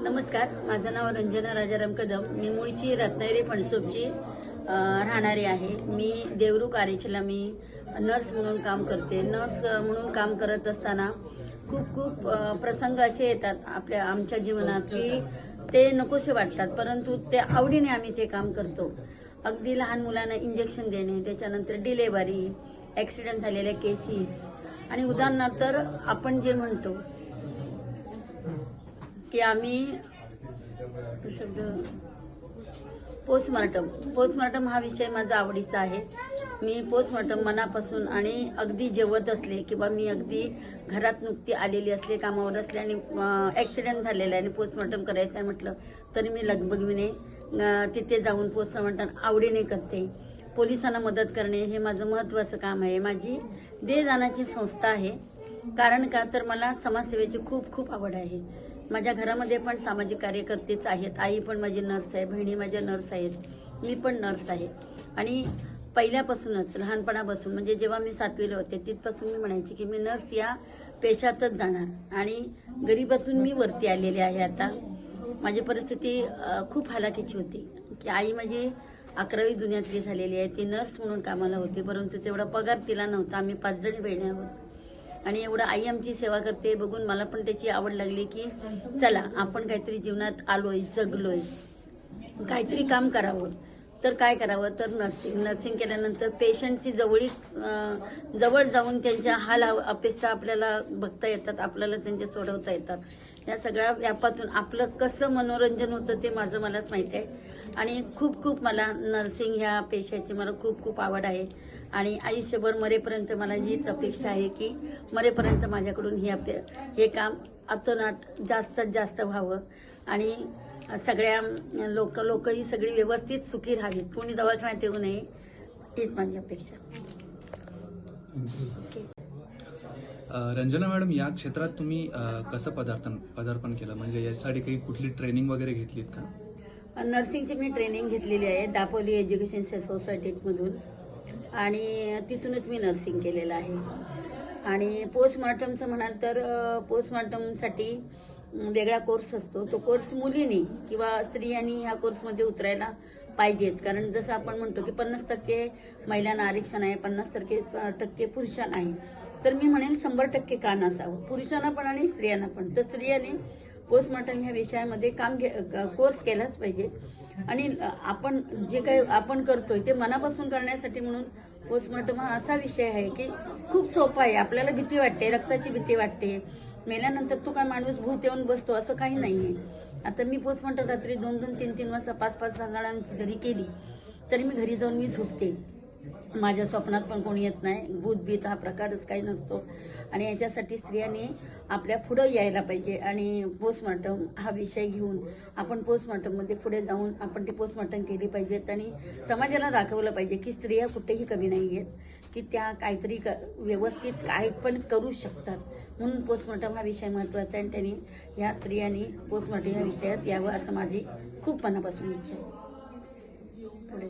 नमस्कार माझं नाव रंजना राजाराम कदम. मी मुळची रत्नागिरी फणसोपची राहणारी आहे. मी देवरू कारेचला मी नर्स म्हणून काम करते. नर्स म्हणून काम करत असताना खूप खूप प्रसंग असे येतात आपल्या आमच्या जीवनात की ते नकोसे वाटतात परंतु ते आवडीने आम्ही ते काम करतो. अगदी लहान मुलांना इंजेक्शन देणे त्याच्यानंतर डिलेवरी ॲक्सिडेंट झालेल्या केसेस आणि उदाहरणार्थ आपण जे म्हणतो की आम्ही शब्द पोस्टमार्टम पोस्टमार्टम हा विषय माझा आवडीचा आहे. मी पोस्टमार्टम मनापासून आणि अगदी जेवत असले किंवा मी अगदी घरात नुकती आलेली असले कामावर असले आणि ॲक्सिडेंट झालेला आहे आणि पोस्टमार्टम करायचं आहे म्हटलं तरी मी लगबगीने तिथे जाऊन पोस्टमार्टम आवडीने करते. पोलिसांना मदत करणे हे माझं महत्त्वाचं काम आहे. माझी देहदानाची संस्था आहे. कारण का? तर मला समाजसेवेची खूप खूप आवड आहे. माझ्या घरामध्ये पण सामाजिक कार्यकर्तेच आहेत. आई पण माझी नर्स आहे बहिणी माझ्या नर्स आहेत मी पण नर्स आहे. आणि पहिल्यापासूनच लहानपणापासून म्हणजे जेव्हा मी सातवीला होते तिथपासून मी म्हणायची की मी नर्स या पेशातच जाणार. आणि गरीबातून मी वरती आलेली आहे आता. माझी परिस्थिती खूप हालाकीची होती. की आई माझी अकरावी दुनियातली झालेली आहे. ती नर्स म्हणून कामाला होती परंतु तेवढा पगार तिला नव्हता. आम्ही पाच जणी बहिणी आहोत. आणि एवढं आई आमची सेवा करते. बघून मला पण त्याची आवड लागली की चला आपण काहीतरी जीवनात आलोय जगलोय. काहीतरी काम करावं. तर काय करावं? तर नर्सिंग नर्सिंग केल्यानंतर पेशंटची जवळी जवळ जाऊन त्यांच्या हाल अपेक्षा आपल्याला बघता येतात. आपल्याला त्यांच्या सोडवता येतात. या सगळ्या व्यापातून आपलं कसं मनोरंजन होतं ते माझं मलाच माहिती आहे. आणि खूप खूप मला नर्सिंग ह्या पेशाची मला खूप खूप आवड आहे. आणि आयुष्यभर मरेपर्यंत मला हीच अपेक्षा आहे की मरेपर्यंत माझ्याकडून ही अपे हे काम अतोनात जास्तीत जास्त व्हावं. आणि सगळ्या लोक लोक ही सगळी व्यवस्थित सुखी राहावीत. कोणी दवाखान्यात येऊ नये हीच माझी अपेक्षा. ओके रंजना मॅडम या क्षेत्रात तुम्ही कसं पदार्पण पदार्पण केलं? म्हणजे यासाठी काही कुठली ट्रेनिंग वगैरे घेतलीत का? नर्सिंगची मी ट्रेनिंग घेतलेली आहे दापोली एज्युकेशन सोसायटीमधून आणि तिथूनच मी नर्सिंग केलेलं आहे. आणि पोस्टमार्टमचं म्हणाल तर पोस्टमॉर्टमसाठी पोस्टमार्टमसाठी वेगळा कोर्स असतो. तो कोर्स मुलींनी किंवा स्त्रियांनी ह्या कोर्समध्ये उतरायला पाहिजेच. कारण जसं आपण म्हणतो की पन्नास टक्के महिलांना आरक्षण आहे पन्नास टक्के टक्के पुरुषांना आहे. तर मी म्हणेन शंभर टक्के का नसावं पुरुषांना पण आणि स्त्रियांना पण. तर स्त्रियांनी पोस्टमॉर्टम ह्या विषयामध्ये काम घे कोर्स केलाच पाहिजे. आणि आपण जे काही आपण करतोय ते मनापासून करण्यासाठी म्हणून पोस्टमॉर्टम हा असा विषय आहे की खूप सोपा आहे. आपल्याला भीती वाटते रक्ताची भीती वाटते. मेल्यानंतर तो काय माणूस भूत येऊन बसतो असं काही नाही आहे आता मी पोस्टमॉर्टम रात्री दोन दोन तीन तीन वाजता पाच पाच सहा जणांची जरी केली तरी मी घरी जाऊन मी झोपते. माझ्या स्वप्नात पण कोणी येत नाही. भूतभीत हा प्रकारच काही नसतो. आणि याच्यासाठी स्त्रियांनी आपल्या पुढं यायला पाहिजे आणि पोस्टमार्टम हा विषय घेऊन आपण पोस्टमार्टममध्ये पुढे जाऊन आपण ते पोस्टमार्टम केली पाहिजेत आणि समाजाला दाखवलं पाहिजे की स्त्रिया कुठेही कमी नाही आहेत की त्या काहीतरी क व्यवस्थित काय पण करू शकतात. म्हणून पोस्टमार्टम हा विषय महत्त्वाचा आहे आणि त्यांनी ह्या स्त्रियांनी पोस्टमार्टम या विषयात यावं असं माझी खूप मनापासून इच्छा आहे. पुढे.